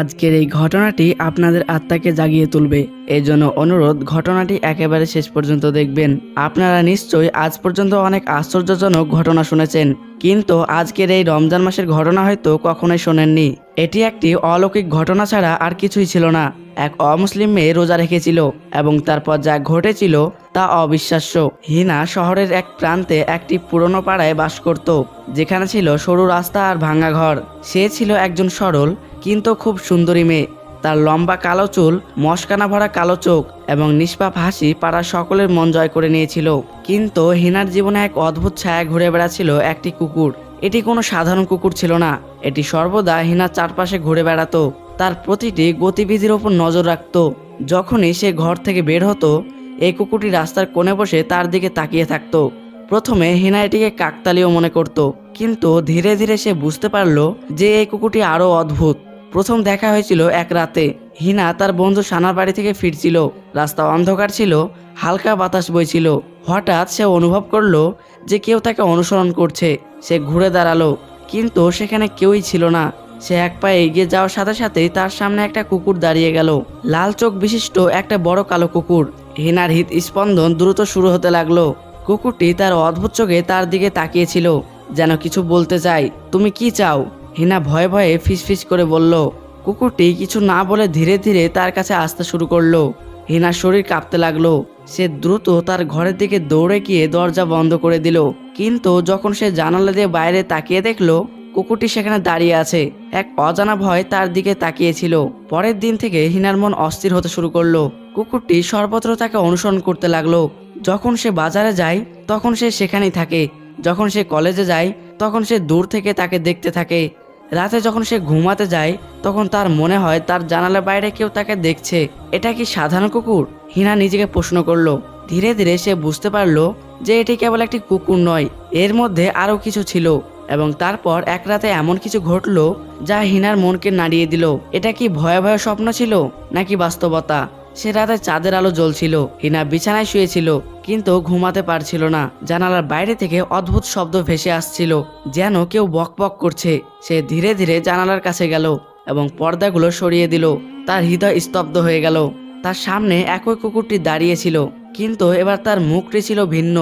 আজকের এই ঘটনাটি আপনাদের আত্মাকে জাগিয়ে তুলবে। এই জন্য অনুরোধ, ঘটনাটি একেবারে শেষ পর্যন্ত দেখবেন। আপনারা নিশ্চয়ই আজ পর্যন্ত অনেক আশ্চর্যজনক ঘটনা শুনেছেন। কিন্তু আজকের এই রমজান মাসের ঘটনা হয়তো কখনোই শোনেননি। এটি একটি অলৌকিক ঘটনা ছাড়া আর কিছুই ছিল না। এক অমুসলিম মেয়ে রোজা রেখেছিল এবং তারপর যা ঘটেছিল তা অবিশ্বাস্য। হিনা শহরের এক প্রান্তে একটি পুরনো পাড়ায় বাস করত, যেখানে ছিল সরু রাস্তা আর ভাঙা ঘর। সে ছিল একজন সরল, কিন্তু খুব সুন্দরী মেয়ে। তার লম্বা কালো চুল মস্কানা ভরা কালো চোখ এবং নিষ্পাপ হাসি পাড়ার সকলের মন জয় করে নিয়েছিল। কিন্তু হিনার জীবনে এক অদ্ভুত ছায়া ঘুরে বেড়াচ্ছিল একটি কুকুর। এটি কোনো সাধারণ কুকুর ছিল না। এটি সর্বদা হিনার চারপাশে ঘুরে বেড়াতো। তার প্রতিটি গতিবিধির ওপর নজর রাখতো। যখনই সে ঘর থেকে বের হতো, এই কুকুরটি রাস্তার কোণে বসে তার দিকে তাকিয়ে থাকতো। প্রথমে হিনা এটিকে কাকতালীয় মনে করত, কিন্তু ধীরে ধীরে সে বুঝতে পারল যে এই কুকুরটি আরও অদ্ভুত। প্রথম দেখা হয়েছিল এক রাতে। হিনা তার বন্ধু সানার বাড়ি থেকে ফিরছিল। রাস্তা অন্ধকার ছিল, হালকা বাতাস বইছিল। হঠাৎ সে অনুভব করল যে কেউ তাকে অনুসরণ করছে। সে ঘুরে দাঁড়াল, কিন্তু সেখানে কেউই ছিল না। সে এক পায়ে এগিয়ে যাওয়ার সাথে সাথেই তার সামনে একটা কুকুর দাঁড়িয়ে গেল। লাল চোখ বিশিষ্ট একটা বড় কালো কুকুর। হিনার হৃদ স্পন্দন দ্রুত শুরু হতে লাগল। কুকুরটি তার অদ্ভুত চোখে তার দিকে তাকিয়েছিল, যেন কিছু বলতে চাই তুমি কি চাও? হিনা ভয়ে ভয়ে ফিসফিস করে বলল, কুকুরটি কিছু না বলে ধীরে ধীরে তার কাছে আসতে শুরু করল। হিনার শরীর কাঁপতে লাগল। সে দ্রুত তার ঘরের দিকে দৌড়ে গিয়ে দরজা বন্ধ করে দিল। কিন্তু যখন সে জানালা দিয়ে বাইরে তাকিয়ে দেখল, কুকুরটি সেখানে দাঁড়িয়ে আছে। এক অজানা ভয় তার দিকে তাকিয়েছিল। পরের দিন থেকে হিনার মন অস্থির হতে শুরু করল। কুকুরটি সর্বত্র তাকে অনুসরণ করতে লাগল। যখন সে বাজারে যায়, তখন সে সেখানেই থাকে। যখন সে কলেজে যায়, তখন সে দূর থেকে তাকে দেখতে থাকে। রাতে যখন সে ঘুমাতে যায়, তখন তার মনে হয় তার জানালার বাইরে কেউ তাকে দেখছে। এটা কি সাধারণ কুকুর? হিনা নিজেকে প্রশ্ন করল। ধীরে ধীরে সে বুঝতে পারল যে এটি কেবল একটি কুকুর নয়, এর মধ্যে আরও কিছু ছিল এবং তারপর এক রাতে এমন কিছু ঘটলো যা হিনার মনকে নাড়িয়ে দিল। এটা কি ভয় ভয় স্বপ্ন ছিল নাকি বাস্তবতা? সে রাতে চাঁদের আলো জ্বলছিল, হিনা বিছানায় শুয়েছিল, কিন্তু ঘুমাতে পারছিল না। জানালার বাইরে থেকে অদ্ভুত শব্দ ভেসে আসছিল, যেন কেউ বক বক করছে। সে ধীরে ধীরে জানালার কাছে গেল এবং পর্দাগুলো সরিয়ে দিল। তার হৃদয় স্তব্ধ হয়ে গেল। তার সামনে একই কুকুরটি দাঁড়িয়েছিল, কিন্তু এবার তার মুখটি ছিল ভিন্ন,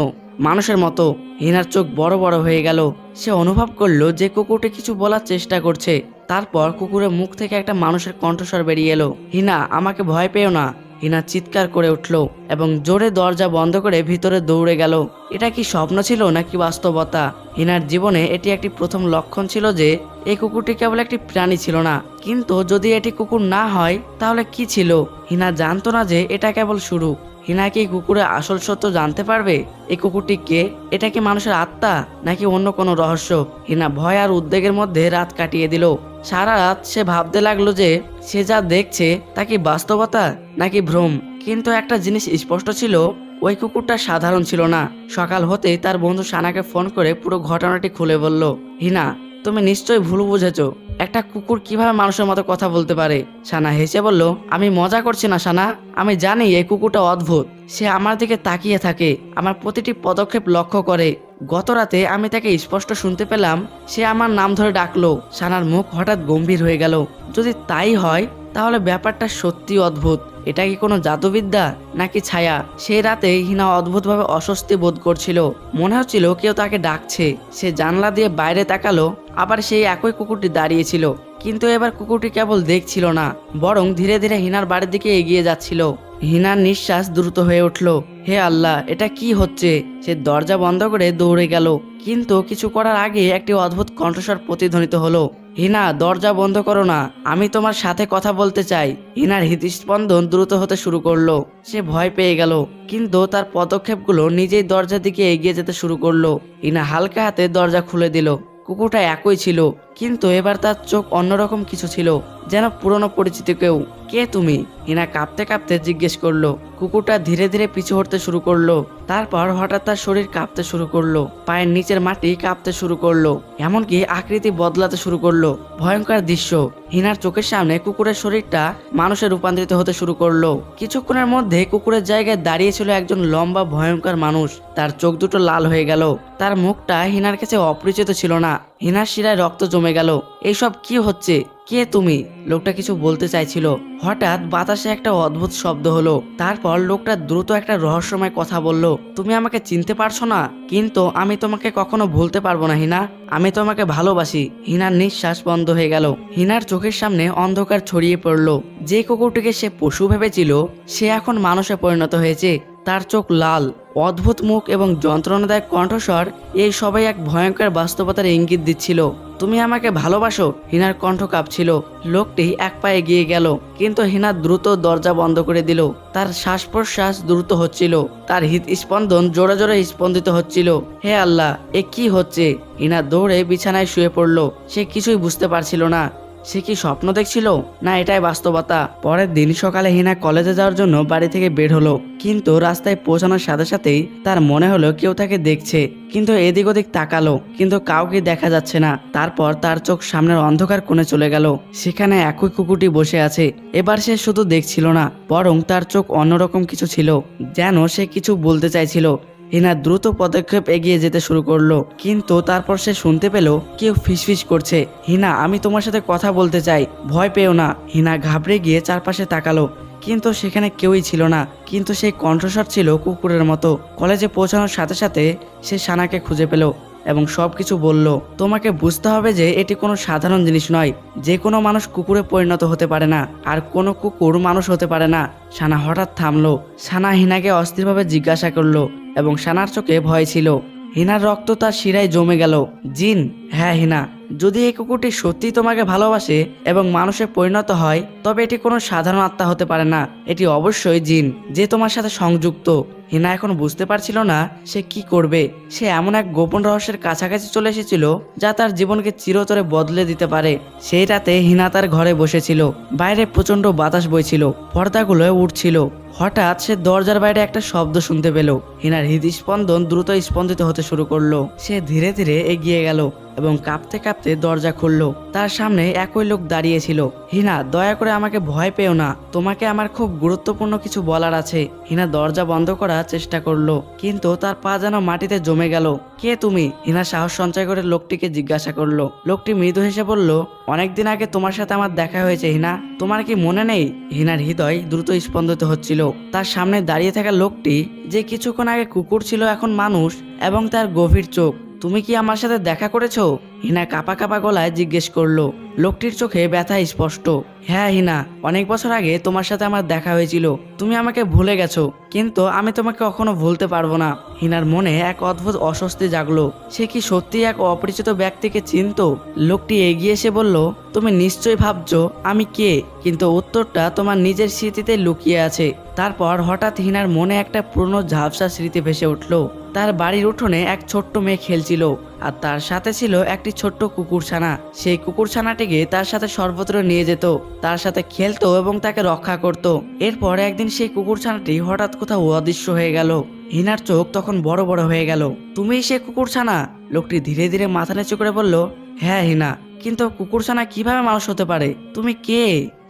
মানুষের মতো। হিনার চোখ বড় বড় হয়ে গেল। সে অনুভব করল যে কুকুরটি কিছু বলার চেষ্টা করছে। তারপর কুকুরের মুখ থেকে একটা মানুষের কণ্ঠস্বর বেরিয়ে এলো। হিনা, আমাকে ভয় পেও না। হিনা চিৎকার করে উঠল এবং জোরে দরজা বন্ধ করে ভিতরে দৌড়ে গেল। এটা কি স্বপ্ন ছিল নাকি বাস্তবতা? হিনার জীবনে এটি একটি প্রথম লক্ষণ ছিল যে, এই কুকুরটি কেবল একটি প্রাণী ছিল না। কিন্তু যদি এটি কুকুর না হয়, তাহলে কি ছিল? হিনা জানতো না যে এটা কেবল শুরু। হিনা কি কুকুরের আসল সত্য জানতে পারবে? এই কুকুরটি কে? এটা কি মানুষের আত্মা? নাকি অন্য কোনো রহস্য? হিনা ভয় আর উদ্বেগের মধ্যে রাত কাটিয়ে দিল। সারা রাত সে ভাবতে লাগল যে সে যা দেখছে তা কি বাস্তবতা নাকি ভ্রম? কিন্তু একটা জিনিস স্পষ্ট ছিল, ওই কুকুরটা সাধারণ ছিল না। সকাল হতেই তার বন্ধু সানাকে ফোন করে পুরো ঘটনাটি খুলে বলল, হিনা তুমি নিশ্চয়ই ভুল বুঝেছ। একটা কুকুর কীভাবে মানুষের মতো কথা বলতে পারে? সানা হেসে বলল, আমি মজা করছি না, সানা। আমি জানি এই কুকুরটা অদ্ভুত। সে আমার দিকে তাকিয়ে থাকে, আমার প্রতিটি পদক্ষেপ লক্ষ্য করে। গত রাতে আমি তাকে স্পষ্ট শুনতে পেলাম, সে আমার নাম ধরে ডাকলো। সানার মুখ হঠাৎ গম্ভীর হয়ে গেল। যদি তাই হয় তাহলে ব্যাপারটা সত্যি অদ্ভুত। এটা কি কোনো জাদুবিদ্যা নাকি ছায়া? সেই রাতে হিনা অদ্ভুতভাবে অস্বস্তি বোধ করছিল। মনে হচ্ছিল কেউ তাকে ডাকছে। সে জানলা দিয়ে বাইরে তাকালো, আবার সেই একই কুকুরটি দাঁড়িয়েছিল। কিন্তু এবার কুকুরটি কেবল দেখছিল না, বরং ধীরে ধীরে হিনার বাড়ির দিকে এগিয়ে যাচ্ছিল। হিনার নিঃশ্বাস দ্রুত হয়ে উঠল। হে আল্লাহ, এটা কি হচ্ছে? সে দরজা বন্ধ করে দৌড়ে গেল। কিন্তু কিছু করার আগে একটি অদ্ভুত কণ্ঠস্বর প্রতিধ্বনিত হলো। হিনা, দরজা বন্ধ করো না। আমি তোমার সাথে কথা বলতে চাই। হিনার হৃদস্পন্দন দ্রুত হতে শুরু করল। সে ভয় পেয়ে গেল, কিন্তু তার পদক্ষেপগুলো নিজেই দরজার দিকে এগিয়ে যেতে শুরু করল। হিনা হালকা হাতে দরজা খুলে দিল। কুকুরটা একই ছিল, কিন্তু এবার তার চোখ অন্যরকম কিছু ছিল, যেন পুরনো পরিচিত কেউ। কে তুমি? হিনা কাঁপতে কাঁপতে জিজ্ঞেস করল। কুকুরটা ধীরে ধীরে পিছু হটতে শুরু করল। তারপর হঠাৎ তার শরীর কাঁপতে শুরু করল। পায়ের নিচের মাটি কাঁপতে শুরু করল। এমনকি আকৃতি বদলাতে শুরু করল। ভয়ঙ্কর দৃশ্য। হিনার চোখের সামনে কুকুরের শরীরটা মানুষে রূপান্তরিত হতে শুরু করল। কিছুক্ষণের মধ্যে কুকুরের জায়গায় দাঁড়িয়ে ছিল একজন লম্বা, ভয়ঙ্কর মানুষ। তার চোখ দুটো লাল হয়ে গেল। তার মুখটা হিনার কাছে অপরিচিত ছিল না। হিনার শিরায় রক্ত জমে গেল। এইসব কি হচ্ছে? কে তুমি? লোকটা কিছু বলতে চাইছিল। হঠাৎ বাতাসে একটা অদ্ভুত শব্দ হলো। তারপর লোকটা দ্রুত একটা রহস্যময় কথা বলল, তুমি আমাকে চিনতে পারছ না? কিন্তু আমি তোমাকে কখনো ভুলতে পারব না, হিনা। আমি তোমাকে ভালোবাসি। হিনার নিঃশ্বাস বন্ধ হয়ে গেল। হিনার চোখের সামনে অন্ধকার ছড়িয়ে পড়ল। যে কুকুরটিকে সে পশু ভেবেছিল, সে এখন মানুষে পরিণত হয়েছে। তার চোখ লাল, অদ্ভুত মুখ এবং যন্ত্রণাদায়ক কণ্ঠস্বর, এই সবাই এক ভয়ঙ্কর বাস্তবতার ইঙ্গিত দিচ্ছিল। তুমি আমাকে ভালোবাসো? হিনার কণ্ঠ কাঁপছিল। লোকটি এক পায়ে এগিয়ে গেল, কিন্তু হিনা দ্রুত দরজা বন্ধ করে দিল। তার শ্বাস প্রশ্বাস দ্রুত হচ্ছিল, তার হৃদ স্পন্দন জোরে জোরে স্পন্দিত হচ্ছিল। হে আল্লাহ, এ কি হচ্ছে? হিনা দৌড়ে বিছানায় শুয়ে পড়ল। সে কিছুই বুঝতে পারছিল না। সে কি স্বপ্ন দেখছিল? না, এটাই বাস্তবতা। পরের দিন সকালে হিনা কলেজে যাওয়ার জন্য বাড়ি থেকে বের হলো। কিন্তু রাস্তায় পৌঁছানোর সাথে সাথেই তার মনে হলো কেউ তাকে দেখছে। কিন্তু এদিক ওদিক তাকালো, কিন্তু কাউকে দেখা যাচ্ছে না। তারপর তার চোখ সামনের অন্ধকার কোণে চলে গেল। সেখানে একই কুকুরটি বসে আছে। এবার সে শুধু দেখছিল না, বরং তার চোখ অন্যরকম কিছু ছিল, যেন সে কিছু বলতে চাইছিল। হিনা দ্রুত পদক্ষেপ এগিয়ে যেতে শুরু করল। কিন্তু তারপর সে শুনতে পেল, কেউ ফিসফিস করছে। হিনা, আমি তোমার সাথে কথা বলতে চাই। ভয় পেও না। হিনা ঘাবড়ে গিয়ে চারপাশে তাকালো। কিন্তু সেখানে কেউই ছিল না। কিন্তু সেই কণ্ঠস্বর ছিল কুকুরের মতো। কলেজে পৌঁছানোর সাথে সাথে সে সানাকে খুঁজে পেল। এবং সব কিছু বলল, তোমাকে বুঝতে হবে যে এটি কোনো সাধারণ জিনিস নয়। যে কোনো মানুষ কুকুরে পরিণত হতে পারে না, আর কোনো কুকুর মানুষ হতে পারে না। সানা হঠাৎ থামলো। সানা হিনাকে অস্থিরভাবে জিজ্ঞাসা করল এবং সানার চোখে ভয় ছিল। হিনার রক্ত তার শিরায় জমে গেল। জিন? হ্যাঁ হিনা। যদি এই কুকুরটি সত্যি তোমাকে ভালোবাসে এবং মানুষে পরিণত হয়, তবে এটি কোনো সাধারণ আত্মা হতে পারে না। এটি অবশ্যই জিন, যে তোমার সাথে সংযুক্ত। হিনা এখন বুঝতে পারছিল না সে কি করবে। সে এমন এক গোপন রহস্যের কাছাকাছি চলে এসেছিল, যা তার জীবনকে চিরতরে বদলে দিতে পারে। সেই রাতে হিনা তার ঘরে বসেছিল। বাইরে প্রচণ্ড বাতাস বইছিল পর্দাগুলো উঠছিল হঠাৎ সে দরজার বাইরে একটা শব্দ শুনতে পেল। হিনার হৃদস্পন্দন দ্রুত স্পন্দিত হতে শুরু করল। সে ধীরে ধীরে এগিয়ে গেল। এবং কাঁপতে কাঁপতে দরজা খুললো। তার সামনে একই লোক দাঁড়িয়েছিল। হিনা, দয়া করে আমাকে ভয় পেও না। তোমাকে আমার খুব গুরুত্বপূর্ণ কিছু বলার আছে। হিনা দরজা বন্ধ করার চেষ্টা করল, কিন্তু তার পা যেন মাটিতে জমে গেল। কে তুমি? হিনা সাহস সঞ্চয় করে লোকটিকে জিজ্ঞাসা করল। লোকটি মৃদু হেসে বলল, অনেকদিন আগে তোমার সাথে আমার দেখা হয়েছে, হিনা। তোমার কি মনে নেই? হিনার হৃদয় দ্রুত স্পন্দিত হচ্ছিল। তার সামনে দাঁড়িয়ে থাকা লোকটি যে কিছুক্ষণ আগে কুকুর ছিল এখন মানুষ, এবং তার গভীর চোখ। তুমি কি আমার সাথে দেখা করেছ? হিনা কাপা কাপা গলায় জিজ্ঞেস করল, লোকটির চোখে ব্যথা স্পষ্ট। হ্যাঁ হিনা, অনেক বছর আগে তোমার সাথে আমার দেখা হয়েছিল। তুমি আমাকে ভুলে গেছো, কিন্তু আমি তোমাকে কখনো ভুলতে পারব না। হিনার মনে এক অদ্ভুত অস্বস্তি জাগলো। সে কি সত্যি এক অপরিচিত ব্যক্তিকে চিনত? লোকটি এগিয়ে এসে বলল, তুমি নিশ্চয়ই ভাবছ আমি কে, কিন্তু উত্তরটা তোমার নিজের স্মৃতিতে লুকিয়ে আছে। তারপর হঠাৎ হিনার মনে একটা পুরনো ঝাপসা স্মৃতি ভেসে উঠল। তার বাড়ির উঠোনে এক ছোট্ট মেয়ে খেলছিল। আর তার সাথে ছিল একটি ছোট্ট কুকুরছানা। সেই কুকুরছানাটিকে তার সাথে সর্বত্র নিয়ে যেত, তার সাথে খেলতো এবং তাকে রক্ষা করত। এরপর একদিন সেই কুকুরছানাটি হঠাৎ কোথাও অদৃশ্য হয়ে গেল। হিনার চোখ তখন বড় বড় হয়ে গেল। তুমি সে কুকুরছানা? লোকটি ধীরে ধীরে মাথা নিচু করে বলল হ্যাঁ হিনা, কিন্তু কুকুরছানা কীভাবে মানুষ হতে পারে? তুমি কে?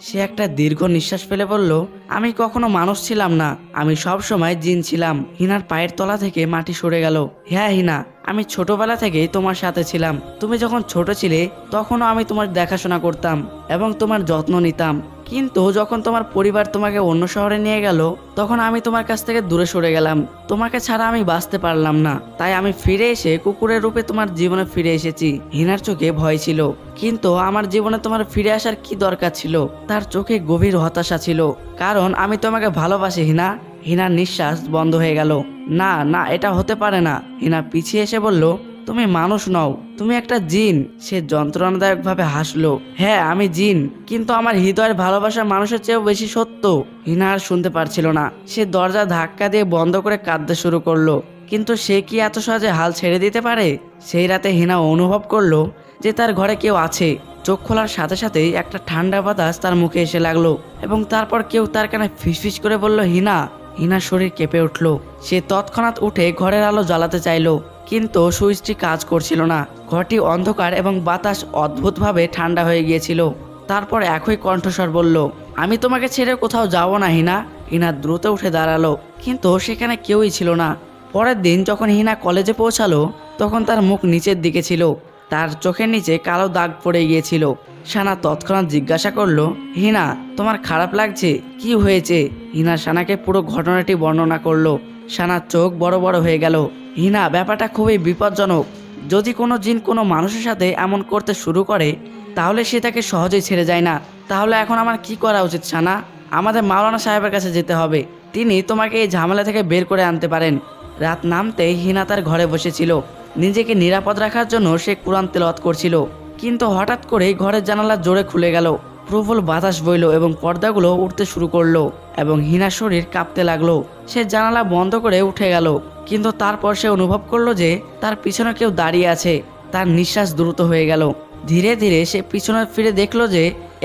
সে একটা দীর্ঘ নিঃশ্বাস ফেলে বলল, আমি কখনো মানুষ ছিলাম না। আমি সব সময় জিন ছিলাম। হিনার পায়ের তলা থেকে মাটি সরে গেল। হ্যাঁ হিনা, আমি ছোটবেলা থেকেই তোমার সাথে ছিলাম। তুমি যখন ছোট ছিলে, তখনও আমি তোমার দেখাশোনা করতাম এবং তোমার যত্ন নিতাম। কিন্তু যখন তোমার পরিবার তোমাকে অন্য শহরে নিয়ে গেল, তখন আমি তোমার কাছ থেকে দূরে সরে গেলাম। তোমাকে ছাড়া আমি বাঁচতে পারলাম না। তাই আমি ফিরে এসে কুকুরের রূপে তোমার জীবনে ফিরে এসেছি। হিনার চোখে ভয় ছিল, কিন্তু আমার জীবনে তোমার ফিরে আসার কি দরকার ছিল? তার চোখে গভীর হতাশা ছিল, কারণ আমি তোমাকে ভালোবাসি, হিনা। হিনার নিঃশ্বাস বন্ধ হয়ে গেল। না না, এটা হতে পারে না। হিনা পিছিয়ে এসে বলল তুমি মানুষ নও, তুমি একটা জিন। সে যন্ত্রণাদায়কভাবে হাসলো হ্যাঁ আমি জিন, কিন্তু আমার হৃদয়ের ভালোবাসা মানুষের চেয়েও বেশি সত্য। হিনা আর শুনতে পারছিল না। সে দরজা ধাক্কা দিয়ে বন্ধ করে কাঁদতে শুরু করল। কিন্তু সে কি এত সহজে হাল ছেড়ে দিতে পারে? সেই রাতে হিনা অনুভব করল যে তার ঘরে কেউ আছে। চোখ খোলার সাথে সাথেই একটা ঠান্ডা বাতাস তার মুখে এসে লাগল এবং তারপর কেউ তার কানে ফিসফিস করে বলল, হিনা। হিনার শরীর কেঁপে উঠল। সে তৎক্ষণাৎ উঠে ঘরের আলো জ্বালাতে চাইলো। কিন্তু সুইচটি কাজ করছিল না। ঘরটি অন্ধকার এবং বাতাস অদ্ভুতভাবে ঠান্ডা হয়ে গিয়েছিল। তারপর একই কণ্ঠস্বর বলল, আমি তোমাকে ছেড়ে কোথাও যাব না, হিনা। হিনা দ্রুত উঠে দাঁড়াল, কিন্তু সেখানে কেউই ছিল না। পরের দিন যখন হিনা কলেজে পৌঁছালো, তখন তার মুখ নিচের দিকে ছিল। তার চোখের নিচে কালো দাগ পড়ে গিয়েছিল। সানা তৎক্ষণাৎ জিজ্ঞাসা করল, হিনা, তোমার খারাপ লাগছে? কি হয়েছে? হিনা সানাকে পুরো ঘটনাটি বর্ণনা করল। সানার চোখ বড় বড় হয়ে গেল। হিনা, ব্যাপারটা খুবই বিপজ্জনক। যদি কোনো জিন কোনো মানুষের সাথে এমন করতে শুরু করে, তাহলে সে তাকে সহজেই ছেড়ে যায় না। তাহলে এখন আমার কি করা উচিত, সানা? আমাদের মাওলানা সাহেবের কাছে যেতে হবে। তিনি তোমাকে এই ঝামেলা থেকে বের করে আনতে পারেন। রাত নামতেই হিনা তার ঘরে বসেছিল। নিজেকে নিরাপদ রাখার জন্য সে কোরআন তেলাওয়াত করছিল। কিন্তু হঠাৎ করেই ঘরের জানালা জোরে খুলে গেল। প্রবল বাতাস বইল এবং পর্দাগুলো উঠতে শুরু করল এবং হিনার শরীর কাঁপতে লাগল। সে জানালা বন্ধ করে উঠে গেল, কিন্তু তারপর সে অনুভব করল যে তার পিছনে কেউ দাঁড়িয়ে আছে। তার নিঃশ্বাস দ্রুত হয়ে গেল। ধীরে ধীরে সে পিছনে ফিরে দেখল যে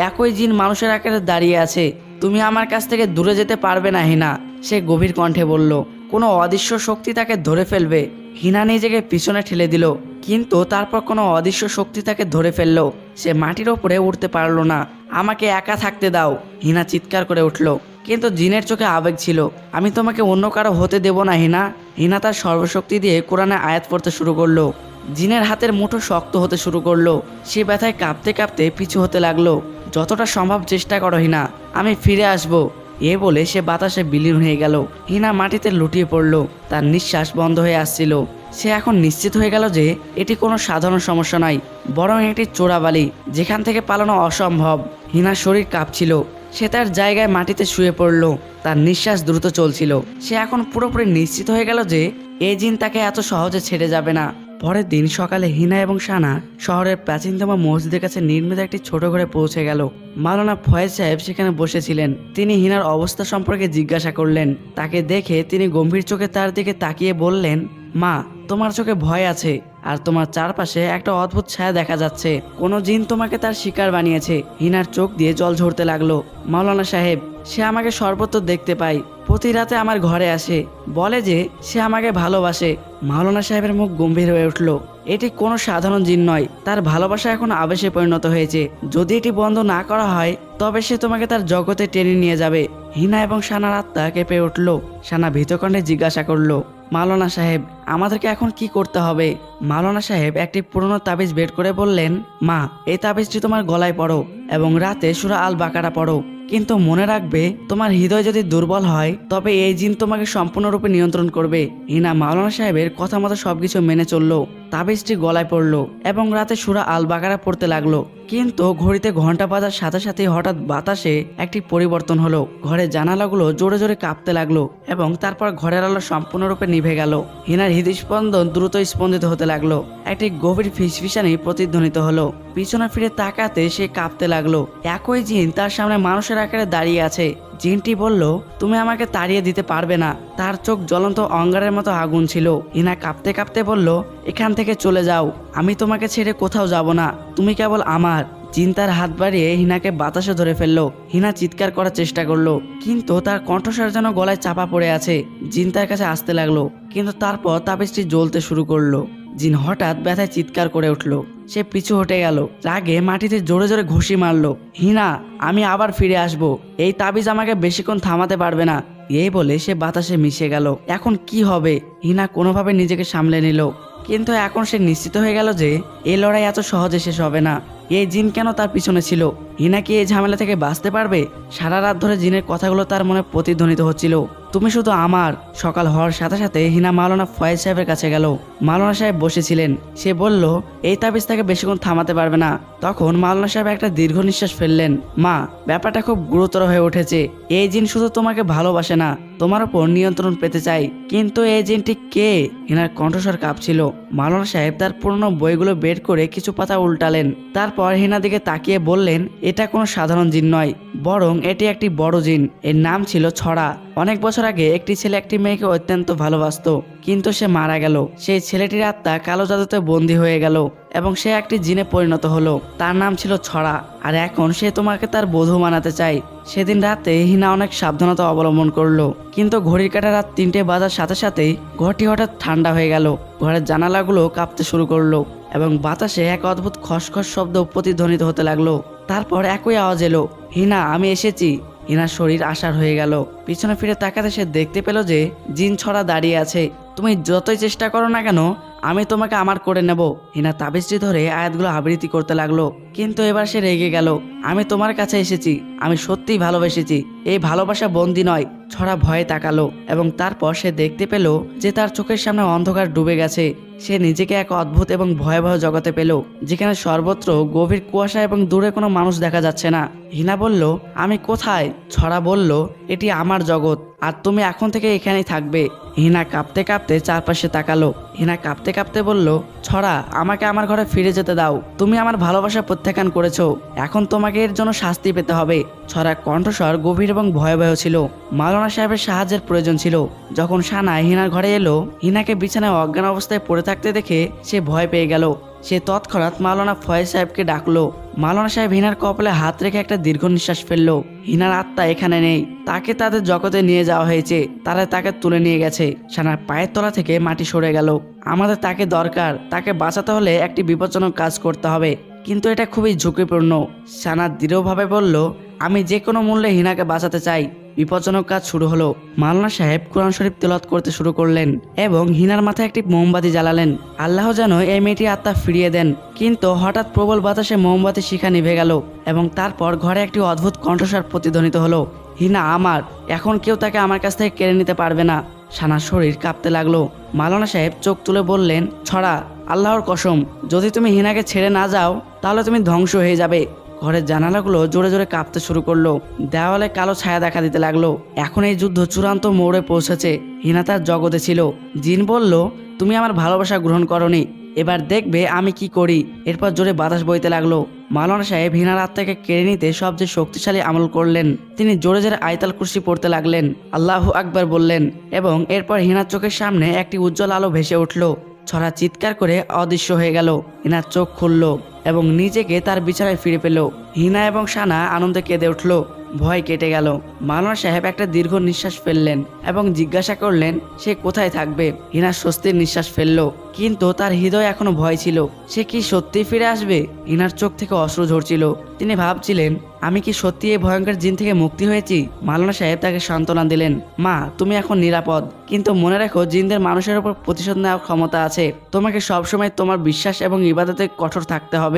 একই জিন মানুষের আকারে দাঁড়িয়ে আছে। তুমি আমার কাছ থেকে দূরে যেতে পারবে না, হিনা, সে গভীর কণ্ঠে বলল। কোনো অদৃশ্য শক্তি তাকে ধরে ফেলবে। হিনা নিজেকে পিছনে ঠেলে দিল, কিন্তু তারপর কোনো অদৃশ্য শক্তি তাকে ধরে ফেলল। সে মাটির ওপরে উঠতে পারল না। আমাকে একা থাকতে দাও, হিনা চিৎকার করে উঠল। কিন্তু জিনের চোখে আবেগ ছিল। আমি তোমাকে অন্য কারও হতে দেব না, হিনা। হিনা তার সর্বশক্তি দিয়ে কোরআনে আয়াত পড়তে শুরু করল। জিনের হাতের মুঠো শক্ত হতে শুরু করল। সে ব্যথায় কাঁপতে কাঁপতে পিছু হতে লাগল। যতটা সম্ভব চেষ্টা করো, হিনা। আমি ফিরে আসব। এ বলে সে বাতাসে বিলীন হয়ে গেল। হিনা মাটিতে লুটিয়ে পড়ল। তার নিঃশ্বাস বন্ধ হয়ে আসছিল। সে এখন নিশ্চিত হয়ে গেল যে এটি কোনো সাধারণ সমস্যা নয়, বরং এটি চোরাবালি, যেখান থেকে পালানো অসম্ভব। হিনার শরীর কাঁপছিল। সে তার জায়গায় মাটিতে শুয়ে পড়ল। তার নিঃশ্বাস দ্রুত চলছিল। সে এখন পুরোপুরি নিশ্চিত হয়ে গেল যে এই জিন তাকে এত সহজে ছেড়ে যাবে না। পরের দিন সকালে হিনা এবং সানা শহরের প্রাচীনতম মসজিদের কাছে নির্মিত একটি ছোট ঘরে পৌঁছে গেল। মালানা ফয়েজ সাহেব সেখানে বসেছিলেন। তিনি হিনার অবস্থা সম্পর্কে জিজ্ঞাসা করলেন। তাকে দেখে তিনি গম্ভীর চোখে তার দিকে তাকিয়ে বললেন, মা, তোমার চোখে ভয় আছে আর তোমার চারপাশে একটা অদ্ভুত ছায়া দেখা যাচ্ছে। কোনো জিন তোমাকে তার শিকার বানিয়েছে। হিনার চোখ দিয়ে জল ঝরতে লাগল। মাওলানা সাহেব, সে আমাকে সর্বত্র দেখতে পায়। প্রতি রাতে আমার ঘরে আসে। বলে যে সে আমাকে ভালোবাসে। মাওলানা সাহেবের মুখ গম্ভীর হয়ে উঠল। এটি কোনো সাধারণ জিন নয়। তার ভালোবাসা এখন আবেশে পরিণত হয়েছে। যদি এটি বন্ধ না করা হয়, তবে সে তোমাকে তার জগতে টেনে নিয়ে যাবে। হিনা এবং সানার আত্মা কেঁপে উঠল। সানা ভীতকণ্ঠে জিজ্ঞাসা করল, মাওলানা সাহেব, আমাদেরকে এখন কি করতে হবে? মাওলানা সাহেব একটি পুরনো তাবিজ বের করে বললেন, মা, এই তাবিজটি তোমার গলায় পড়ো এবং রাতে সুরা আল বাকারা পড়ো। কিন্তু মনে রাখবে, তোমার হৃদয় যদি দুর্বল হয়, তবে এই জিন তোমাকে সম্পূর্ণরূপে নিয়ন্ত্রণ করবে। হিনা মাওলানা সাহেবের কথা মতো সবকিছু মেনে চলল, তাবিজটি গলায় পড়ল এবং রাতে সুরা আল বাকারা পড়তে লাগল। কিন্তু ঘড়িতে ঘণ্টা বাজার সাথে সাথে হঠাৎ বাতাসে একটি পরিবর্তন হলো। ঘরের জানালাগুলো জোরে জোরে কাঁপতে লাগল এবং তারপর ঘরের আলো সম্পূর্ণরূপে নিভে গেল। হিনার হৃদস্পন্দন দ্রুত স্পন্দিত হতে লাগল। একটি গভীর ফিসফিসানি প্রতিধ্বনিত হলো। পিছনে ফিরে তাকাতে সে কাঁপতে লাগল। একই জিন তার সামনে মানুষের আকারে দাঁড়িয়ে আছে। জিনটি বলল, তুমি আমাকে তাড়িয়ে দিতে পারবে না। তার চোখ জ্বলন্ত অঙ্গারের মতো আগুন ছিল। হিনা কাঁপতে কাঁপতে বলল, এখান থেকে চলে যাও। আমি তোমাকে ছেড়ে কোথাও যাব না। তুমি কেবল আমার। জিন তার হাত বাড়িয়ে হিনাকে বাতাসে ধরে ফেলল। হিনা চিৎকার করার চেষ্টা করল, কিন্তু তার কণ্ঠস্বর যেন গলায় চাপা পড়ে আছে। জিন তার কাছে আসতে লাগল, কিন্তু তারপর তাবিজটি জ্বলতে শুরু করল। জিন হঠাৎ ব্যথায় চিৎকার করে উঠল। সে পিছু হটে গেল। রাগে মাটিতে জোরে জোরে ঘুষি মারলো। হিনা, আমি আবার ফিরে আসব। এই তাবিজ আমাকে বেশিক্ষণ থামাতে পারবে না। এই বলে সে বাতাসে মিশে গেল। এখন কি হবে? হিনা কোনোভাবে নিজেকে সামলে নিল। কিন্তু এখন সে নিশ্চিত হয়ে গেল যে, এই লড়াই এত সহজে শেষ হবে না। এই জিন কেন তার পিছনে ছিল? হিনা কি এই ঝামেলা থেকে বাঁচতে পারবে? সারা রাত ধরে জিনের কথাগুলো তার মনে প্রতিধ্বনিত হচ্ছিল। তুমি শুধু আমার। সকাল হওয়ার সাথে সাথে হিনা মাওলানা ফয়েজ সাহেবের কাছে গেল। মাওলানা সাহেব বসেছিলেন। সে বলল, এই তাবিজ তাকে বেশিক্ষণ থামাতে পারবে না। তখন মাওলানা সাহেব একটা দীর্ঘ নিঃশ্বাস ফেললেন। মা, ব্যাপারটা খুব গুরুতর হয়ে উঠেছে। এই জিন শুধু তোমাকে ভালোবাসে না, তোমার উপর নিয়ন্ত্রণ পেতে চাই। কিন্তু এই জিনটি কে? হিনার কণ্ঠস্বর কাঁপছিল। মাওলানা সাহেব তার পুরনো বইগুলো বের করে কিছু পাতা উল্টালেন। তারপর হিনা দিকে তাকিয়ে বললেন এটা কোনো সাধারণ জিন নয়, বরং এটি একটি বড় জিন। এর নাম ছিল ছড়া। অনেক বছর আগে একটি ছেলে একটি মেয়েকে অত্যন্ত ভালোবাসতো, কিন্তু সে মারা গেল। সেই ছেলেটির আত্মা কালো জাদুতে বন্দী হয়ে গেল এবং সে একটি জিনে পরিণত হলো। তার নাম ছিল ছড়া। আর এখন সে তোমাকে তার বধূ মানাতে চায়। সেদিন রাতে হিনা অনেক সাবধানতা অবলম্বন করল। কিন্তু ঘড়ির কাটা রাত তিনটে বাজার সাথে সাথেই ঘরটি হঠাৎ ঠান্ডা হয়ে গেল। ঘরের জানালাগুলো কাঁপতে শুরু করল এবং বাতাসে এক অদ্ভুত খসখস শব্দ প্রতিধ্বনিত হতে লাগল। তারপর একই আওয়াজ এলো, হিনা, আমি এসেছি। হিনার শরীর আসার হয়ে গেল। পিছনে ফিরে তাকাতে সে দেখতে পেল যে জিন ছড়া দাঁড়িয়ে আছে। তুমি যতই চেষ্টা করো না কেন আমি তোমাকে আমার করে নেব। হিনা তাবিজটি ধরে আয়াতগুলো আবৃত্তি করতে লাগল। কিন্তু এবার সে রেগে গেল। আমি তোমার কাছে এসেছি। আমি সত্যিই ভালোবেসেছি। এই ভালোবাসা বন্দি নয়, ছড়া ভয়ে তাকালো এবং তারপর সে দেখতে পেল যে তার চোখের সামনে অন্ধকার ডুবে গেছে। সে নিজেকে এক অদ্ভুত এবং ভয়াবহ জগতে পেল, যেখানে সর্বত্র গভীর কুয়াশা এবং দূরে কোনো মানুষ দেখা যাচ্ছে না। হিনা বলল, আমি কোথায়? ছড়া বলল, এটি আমার জগৎ। আর তুমি এখন থেকে এখানেই থাকবে। হিনা কাঁপতে কাঁপতে চারপাশে তাকালো। হিনা কাঁপতে কাঁপতে বলল, ছড়া, আমাকে আমার ঘরে ফিরে যেতে দাও। তুমি আমার ভালোবাসা প্রত্যাখ্যান করেছ। এখন তোমাকে এর জন্য শাস্তি পেতে হবে। ছড়া কণ্ঠস্বর গভীর এবং ভয়াবহ ছিল। মাওলানা সাহেবের সাহায্যের প্রয়োজন ছিল। যখন সানা হিনার ঘরে এলো, হিনাকে বিছানায় অজ্ঞান অবস্থায় পড়ে থাকতে দেখে সে ভয় পেয়ে গেল। সে তৎক্ষণাৎ মাওলানা ফয়েজ সাহেবকে ডাকলো। মাওলানা সাহেব হিনার কপালে হাত রেখে একটা দীর্ঘ নিঃশ্বাস ফেলল। হিনার আত্মা এখানে নেই। তাকে তাদের জগতে নিয়ে যাওয়া হয়েছে। তারা তাকে তুলে নিয়ে গেছে। সানার পায়ের তলা থেকে মাটি সরে গেল। আমাদের তাকে দরকার। তাকে বাঁচাতে হলে একটি বিপজ্জনক কাজ করতে হবে। কিন্তু এটা খুবই ঝুঁকিপূর্ণ। সানা দৃঢ়ভাবে বলল আমি যে কোনো মূল্যে হিনাকে বাঁচাতে চাই। বিপজ্জনক কাজ শুরু হলো। মাওলানা সাহেব কোরআন শরীফ তেলত করতে শুরু করলেন এবং হিনার মাথায় একটি মোমবাতি জ্বালালেন। আল্লাহ যেন এই মেয়েটি আত্মা ফিরিয়ে দেন। কিন্তু হঠাৎ প্রবল বাতাসে মোমবাতি শিখা নিভে গেল এবং তারপর ঘরে একটি অদ্ভুত কণ্ঠস্বর প্রতিধ্বনিত হলো, হিনা, আমার। এখন কেউ তাকে আমার কাছ থেকে কেড়ে নিতে পারবে না। সানার শরীর কাঁপতে লাগল। মালানা সাহেব চোখ তুলে বললেন, ছড়া, আল্লাহর কসম, যদি তুমি হিনাকে ছেড়ে না যাও, তাহলে তুমি ধ্বংস হয়ে যাবে। ঘরের জানালাগুলো জোরে জোরে কাঁপতে শুরু করল। দেওয়ালে কালো ছায়া দেখা দিতে লাগল। এখন এই যুদ্ধ চূড়ান্ত মোড়ে পৌঁছেছে। হিনা তার জগতে ছিল। জিন বলল, তুমি আমার ভালোবাসা গ্রহণ করনি। এবার দেখবে আমি কি করি। এরপর জোরে বাতাস বইতে লাগল। মাওলানা সাহেব হিনার আত্মাকে কেড়ে নিতে সবচেয়ে শক্তিশালী আমল করলেন। তিনি জোরে জোরে আয়তাল কুর্সি পড়তে লাগলেন। আল্লাহ আকবার বললেন এবং এরপর হিনার চোখের সামনে একটি উজ্জ্বল আলো ভেসে উঠল। ছড়া চিৎকার করে অদৃশ্য হয়ে গেল। হিনার চোখ খুলল। এবং নিজেকে তার বিছানায় ফিরে পেল। হিনা এবং সানা আনন্দে কেঁদে উঠল। ভয় কেটে গেল। মাওলানা সাহেব একটা দীর্ঘ নিঃশ্বাস ফেললেন এবং জিজ্ঞাসা করলেন, সে কোথায় থাকবে? হিনা স্বস্তির নিঃশ্বাস ফেলল। কিন্তু তার হৃদয় এখনও ভয় ছিল। সে কি সত্যি ফিরে আসবে? হিনার চোখ থেকে অশ্রু ঝরছিল। তিনি ভাবছিলেন, আমি কি সত্যি এই ভয়ঙ্কর জিন থেকে মুক্তি হয়েছি? মাওলানা সাহেব তাকে সান্ত্বনা দিলেন, মা, তুমি এখন নিরাপদ। কিন্তু মনে রাখো, জিনদের মানুষের উপর প্রতিশোধ নেওয়ার ক্ষমতা আছে। তোমাকে সবসময় তোমার বিশ্বাস এবং ইবাদতে কঠোর থাকতে হবে।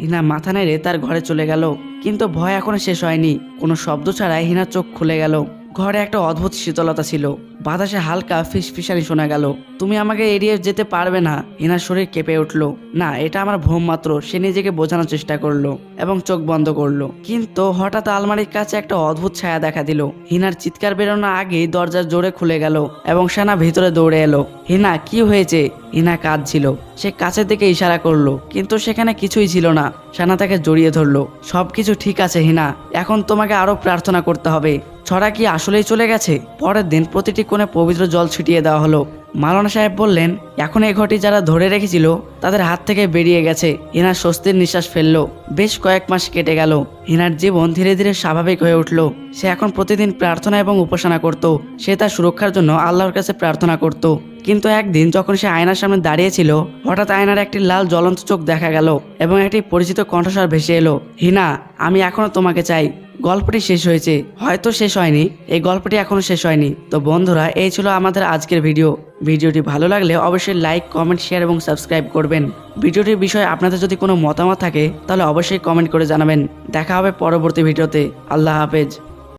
হিনা মাথা নেড়ে তার ঘরে চলে গেল। কিন্তু ভয় এখনও শেষ হয়নি। কোনো শব্দ ছাড়াই হিনার চোখ খুলে গেল। ঘরে একটা অদ্ভুত শীতলতা ছিল। বাতাসে হালকা ফিসফিসানি শোনা গেল। তুমি আমাকে এড়িয়ে যেতে পারবে না। হিনার শরীর কেঁপে উঠল। না, এটা আমার ভ্রম মাত্র। সে নিজেকে বোঝানোর চেষ্টা করল এবং চোখ বন্ধ করল। কিন্তু হঠাৎ আলমারির কাছে একটা অদ্ভুত ছায়া দেখা দিল। হিনার চিৎকার বেরোনোর আগেই দরজার জোরে খুলে গেল এবং সেনা ভিতরে দৌড়ে এলো। হিনা, কি হয়েছে? হিনা কাঁদছিল সে কাছের দিকে ইশারা করল, কিন্তু সেখানে কিছুই ছিল না। সানা তাকে জড়িয়ে ধরলো, সবকিছু ঠিক আছে, হিনা। এখন তোমাকে আরও প্রার্থনা করতে হবে। ছড়া কি আসলেই চলে গেছে? পরের দিন প্রতিটি কোণে পবিত্র জল ছিটিয়ে দেওয়া হলো। মালানা সাহেব বললেন, এখন এই ঘটি যারা ধরে রেখেছিল, তাদের হাত থেকে বেরিয়ে গেছে। হিনার স্বস্তির নিঃশ্বাস ফেলল। বেশ কয়েক মাস কেটে গেল। হিনার জীবন ধীরে ধীরে স্বাভাবিক হয়ে উঠল। সে এখন প্রতিদিন প্রার্থনা এবং উপাসনা করত। সে তার সুরক্ষার জন্য আল্লাহর কাছে প্রার্থনা করত। কিন্তু একদিন যখন সে আয়নার সামনে দাঁড়িয়েছিল, হঠাৎ আয়নার একটি লাল জ্বলন্ত চোখ দেখা গেল এবং একটি পরিচিত কণ্ঠস্বর ভেসে এলো, হিনা, আমি এখনও তোমাকে চাই। গল্পটি শেষ হয়েছে। হয়তো শেষ হয়নি। এই গল্পটি এখনও শেষ হয়নি। তো বন্ধুরা, এই ছিল আমাদের আজকের ভিডিও। ভিডিওটি ভালো লাগলে অবশ্যই লাইক, কমেন্ট, শেয়ার এবং সাবস্ক্রাইব করবেন। ভিডিওটির বিষয়ে আপনাদের যদি কোনো মতামত থাকে, তাহলে অবশ্যই কমেন্ট করে জানাবেন। দেখা হবে পরবর্তী ভিডিওতে। আল্লাহ হাফেজ।